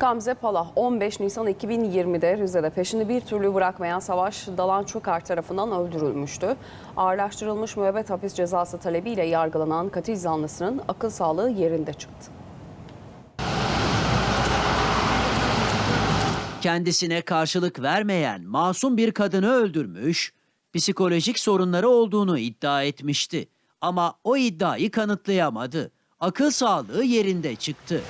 Gamze Pala 15 Nisan 2020'de Rize'de peşini bir türlü bırakmayan Savaş Dalan Çokar tarafından öldürülmüştü. Ağırlaştırılmış müebbet hapis cezası talebiyle yargılanan katil zanlısının akıl sağlığı yerinde çıktı. kendisine karşılık vermeyen masum bir kadını öldürmüş, psikolojik sorunları olduğunu iddia etmişti. Ama o iddiayı kanıtlayamadı. Akıl sağlığı yerinde çıktı.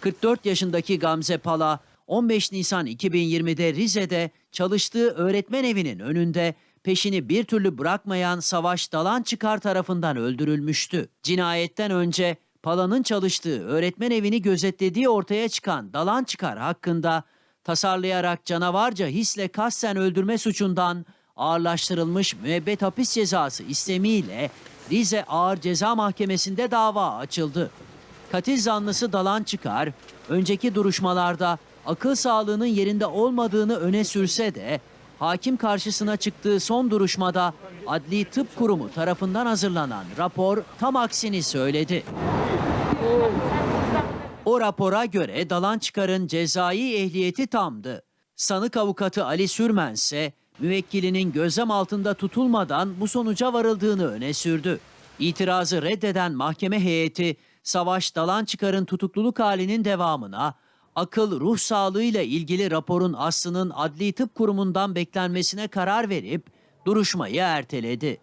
44 yaşındaki Gamze Pala 15 Nisan 2020'de Rize'de çalıştığı öğretmen evinin önünde peşini bir türlü bırakmayan Savaş Dalan Çıkar tarafından öldürülmüştü. Cinayetten önce Pala'nın çalıştığı öğretmen evini gözetlediği ortaya çıkan Dalan Çıkar hakkında tasarlayarak canavarca hisle kasten öldürme suçundan ağırlaştırılmış müebbet hapis cezası istemiyle Rize Ağır Ceza Mahkemesi'nde dava açıldı. Katil zanlısı Dalan Çıkar, önceki duruşmalarda akıl sağlığının yerinde olmadığını öne sürse de hakim karşısına çıktığı son duruşmada Adli Tıp Kurumu tarafından hazırlanan rapor tam aksini söyledi. O rapora göre Dalan Çıkar'ın cezai ehliyeti tamdı. Sanık avukatı Ali Sürmen ise müvekkilinin gözlem altında tutulmadan bu sonuca varıldığını öne sürdü. İtirazı reddeden mahkeme heyeti Savaş Dalan Çıkar'ın tutukluluk halinin devamına akıl ruh sağlığıyla ilgili raporun aslının Adli Tıp Kurumu'ndan beklenmesine karar verip duruşmayı erteledi.